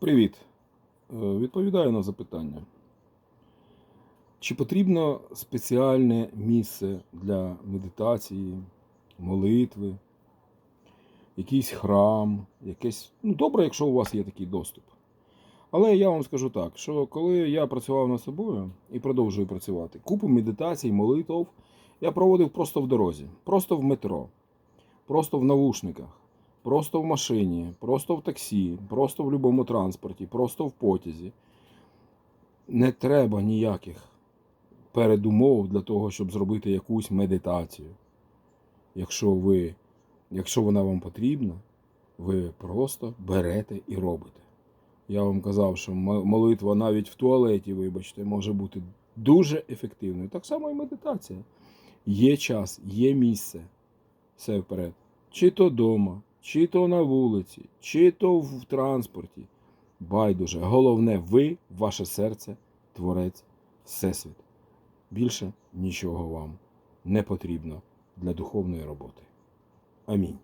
Привіт. Е, Відповідаю на запитання. Чи потрібно спеціальне місце для медитації, молитви, якийсь храм, якесь. Ну, добре, якщо у вас є такий доступ. Але я вам скажу так, що коли я працював над собою і продовжую працювати, купу медитацій, молитв я проводив просто в дорозі, просто в метро, просто в навушниках, просто в машині, просто в таксі, просто в будь-якому транспорті, просто в потязі. Не треба ніяких передумов для того, щоб зробити якусь медитацію. Якщо ви, якщо вона вам потрібна, ви просто берете і робите. Я вам казав, що молитва навіть в туалеті, вибачте, може бути дуже ефективною. Так само і медитація. Є час, є місце. Все вперед. Чи то вдома, чи то на вулиці, чи то в транспорті. Байдуже. Головне, ви, ваше серце, творець, всесвіт. Більше нічого вам не потрібно для духовної роботи. Амінь.